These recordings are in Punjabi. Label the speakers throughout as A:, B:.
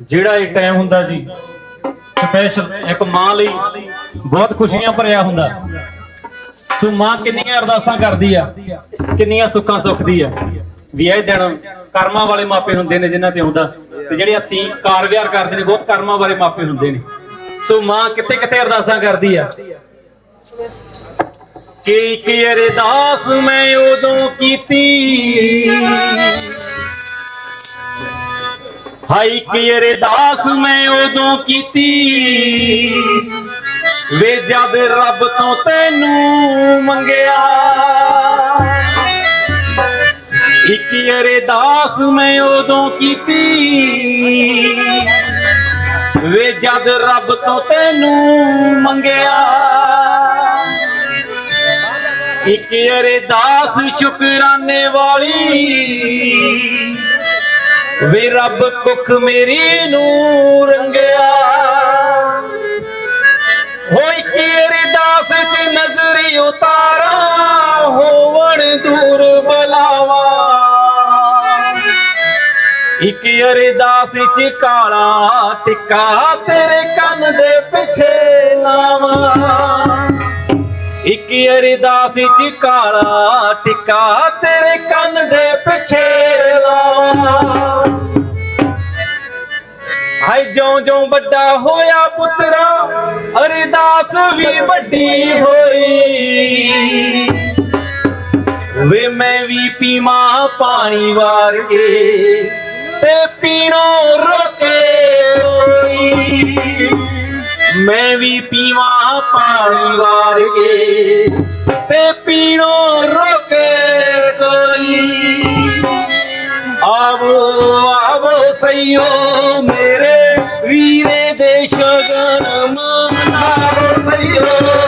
A: ਜਿਹੜਾ ਇਹ ਟਾਈਮ ਹੁੰਦਾ ਜੀ ਸਪੈਸ਼ਲ ਇੱਕ ਮਾਂ ਲਈ ਬਹੁਤ ਖੁਸ਼ੀਆਂ ਭਰਿਆ ਹੁੰਦਾ। ਸੋ ਮਾਂ ਕਿੰਨੀਆਂ ਅਰਦਾਸਾਂ ਕਰਦੀ ਆ, ਕਿੰਨੀਆਂ ਸੁੱਖਾਂ ਸੁੱਖਦੀ ਆ। ਵੀ ਇਹ ਦਿਨ ਕਰਮਾਂ ਵਾਲੇ ਮਾਪੇ ਹੁੰਦੇ ਨੇ ਜਿਨ੍ਹਾਂ ਤੇ ਆਉਂਦਾ। ਤੇ ਜਿਹੜੇ ਹੱਥੀਂ ਕਾਰਗਿਆਰ ਕਰਦੇ ਨੇ, ਬਹੁਤ ਕਰਮਾਂ ਵਾਲੇ ਮਾਪੇ ਹੁੰਦੇ ਨੇ। ਸੋ ਮਾਂ ਕਿੱਥੇ ਕਿੱਥੇ ਅਰਦਾਸਾਂ ਕਰਦੀ ਆ? ਕਿ ਕੀ ਅਰਦਾਸ ਮੈਂ ਉਦੋਂ ਕੀਤੀ? ਹਾਈ ਕੀ ਅਰਦਾਸ ਮੈਂ ਉਦੋਂ ਕੀਤੀ। ਵੇ ਜਦ ਰੱਬ ਤੋਂ ਤੈਨੂੰ ਮੰਗਿਆ। ਇੱਕ ਅਰਦਾਸ ਮੈਂ ਉਦੋਂ ਕੀਤੀ। ਵੇ ਜਦ ਰੱਬ ਤੋਂ ਤੈਨੂੰ ਮੰਗਿਆ। ਇੱਕ ਅਰਦਾਸ ਸ਼ੁਕਰਾਨੇ ਵਾਲੀ। ਵੇ ਰੱਬ ਕੁੱਖ ਮੇਰੀ ਨੂੰ ਰੰਗਿਆ। ਹੋਈ ਕੀ ਅਰਦਾਸ ਚ ਨਜ਼ਰੀ ਉਤਾਰਾ, ਹੋਵਣ ਦੂਰ ਬਲਾਵਾ। ਇੱਕ ਅਰਦਾਸ ਚ ਕਾਲਾ ਟਿੱਕਾ ਤੇਰੇ ਕੰਨ ਦੇ ਪਿੱਛੇ ਲਾਵਾਂ। ਇੱਕ ਅਰਦਾਸ ਚ ਕਾਲਾ ਟਿੱਕਾ ਤੇਰੇ ਕੰਨ ਦੇ ਪਿੱਛੇ ਲਾਵਾਂ ਹਾਏ, ਜਿਉਂ ਜਿਉਂ ਵੱਡਾ ਹੋਇਆ ਪੁੱਤਰਾ, ਅਰਦਾਸ ਵੀ ਵੱਡੀ ਹੋਈ। ਵੇ, ਮੈਂ ਵੀ ਪੀਵਾਂ ਪਾਣੀ ਵਾਰ ਕੇ ਤੇ ਪੀਣੋਂ ਰੋਕੇ ਕੋਈ ਮੈਂ ਵੀ ਪੀਵਾਂ ਪਾਣੀ ਵਾਰ ਕੇ ਤੇ ਪੀਣੋ ਰੋਕੇ ਕੋਈ। ਆਵੋ ਆਵੋ ਸਈਓ, ਮੇਰੇ ਵੀਰੇ ਦੇ ਸ਼ਗਨ ਮਨਾਵੋ ਸਈਓ।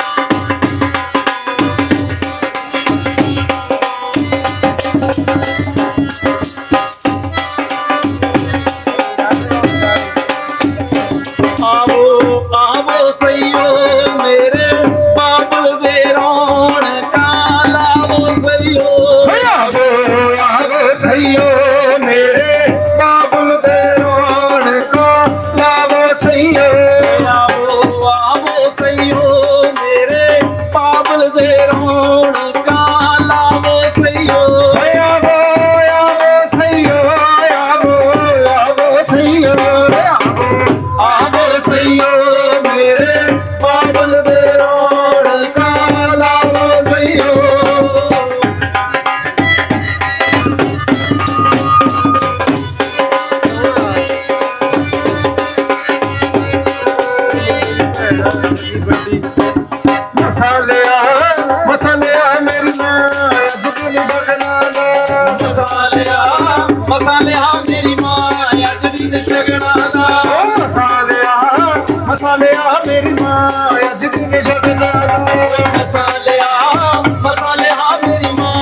A: ਦਾ
B: ਮਸਾਲਿਆ ਮਸਾਲਿਆ ਮੇਰੀ ਮਾਂ
A: ਅੱਜ ਦੀ ਸ਼ਗਨਾ ਦਾ।
B: ਮਸਾਲਿਆ ਮਸਾਲਿਆ ਮੇਰੀ ਮਾਂ ਅੱਜ ਦਿਨ ਸ਼ਗਨਾ ਦਾ।
A: ਮਸਾਲਿਆ ਮਸਾਲਿਆ ਮੇਰੀ ਮਾਂ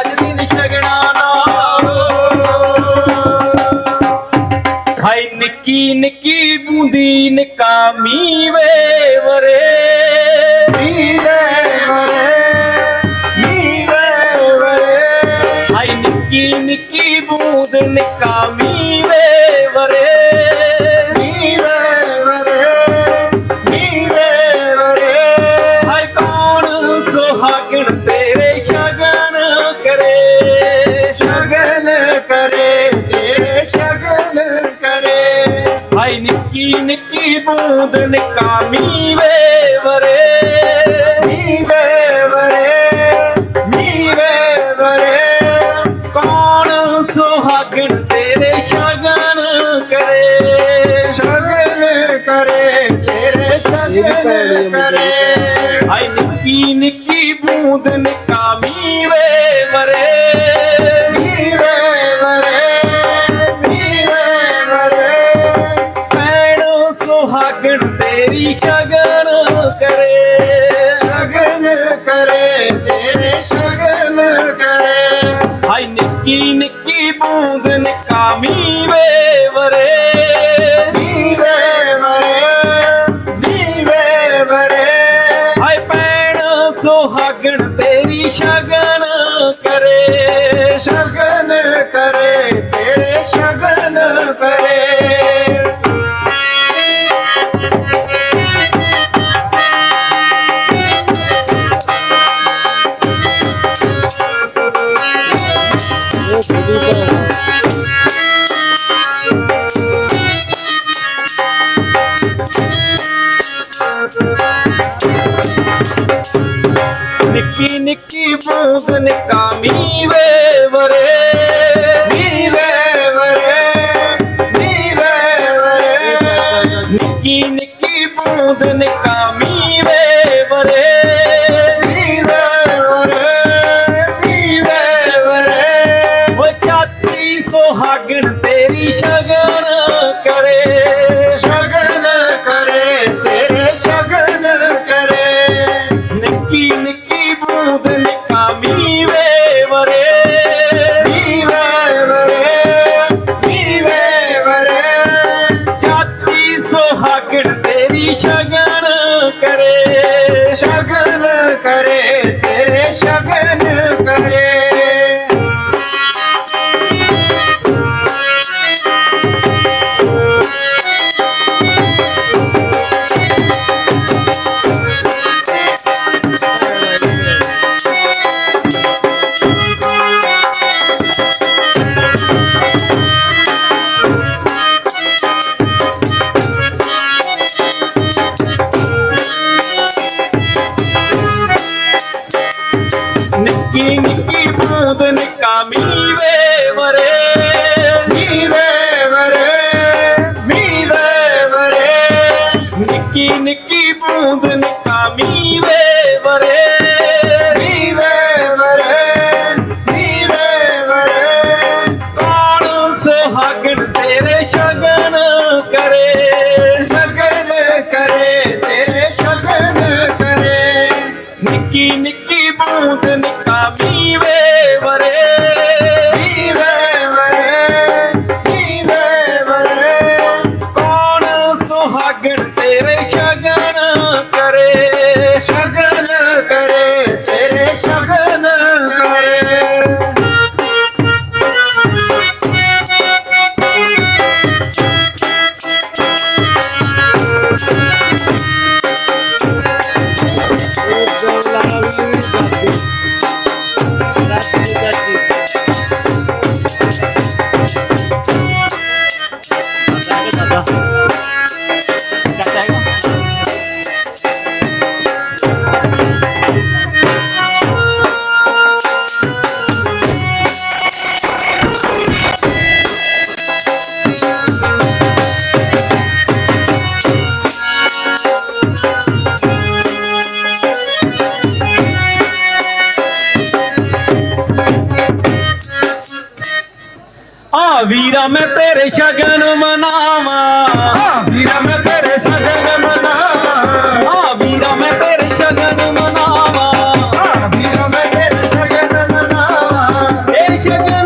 A: ਅੱਜ ਦਿਨ ਸ਼ਗਨਾ ਦਾ। ਹਾਈ ਨਿੱਕੀ ਨਿੱਕੀ ਬੂੰਦੀ ਨਿਕਾਮੀ ਵੇ ਕਰੇ
B: ਤੇਰੇ ਸ਼ਗਨ ਕਰੇ।
A: ਹਾਏ ਨਿੱਕੀ ਨਿੱਕੀ ਬੂੰਦ ਨਿਕਾਮੀ ਵੇ ਵਰੇ। ਸਿਰ ਕਰੇ ਹਾਈ ਨਿੱਕੀ ਨਿੱਕੀ ਬੂੰਦ ਨਿੱਕਾ ਮੀਵੇ ਵਰੇ
B: ਵਰੇ ਵਰੇ
A: ਪੈਣੋ ਸੁਹਾਗਣ ਤੇਰੀ ਸ਼ਗਨ ਕਰੇ
B: ਸ਼ਗਨ ਕਰੇ ਤੇਰੇ ਸ਼ਗਨ ਕਰੇ
A: ਹਾਈ ਨਿੱਕੀ ਨਿੱਕੀ ਬੂੰਦ ਨਿੱਕਾ ਮੀਵੇ caminho. நீ நிற்கி
B: போதனை காமிவே ਜੀਵੇ ਵਰੇ।
A: ਜੀਵੇ ਵਰੇ
B: ਜੀਵੇ
A: ਕੌਣ ਸੁਹਾਗਣ ਤੇਰੇ ਸ਼ਗਨ ਕਰੇ?
B: ਸ਼ਗਨ ਕਰੇ ਤੇਰੇ ਸ਼ਗਨ
A: ਵੀਰਾ ਮੈਂ ਤੇਰੇ ਸ਼ਗਨ ਮਨਾਵਾ।
B: ਵੀਰਾ ਮੈਂ ਤੇਰੇ ਸ਼ਗਨ ਮਨਾਵਾਂ।
A: ਆ ਵੀਰਾ ਮੈਂ ਤੇਰੇ ਸ਼ਗਨ ਮਨਾਵਾ।
B: ਆ ਵੀਰਾ ਮੈਂ ਤੇਰੇ ਸ਼ਗਨ ਮਨਾਵਾ।
A: ਤੇਰੇ
B: ਸ਼ਗਨ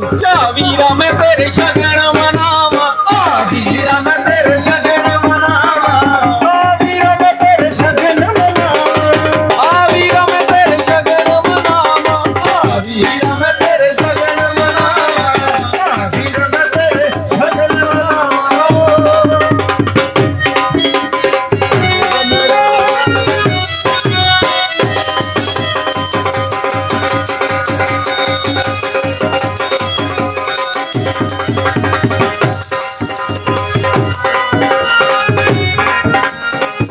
A: ਦੇ
B: Thank you.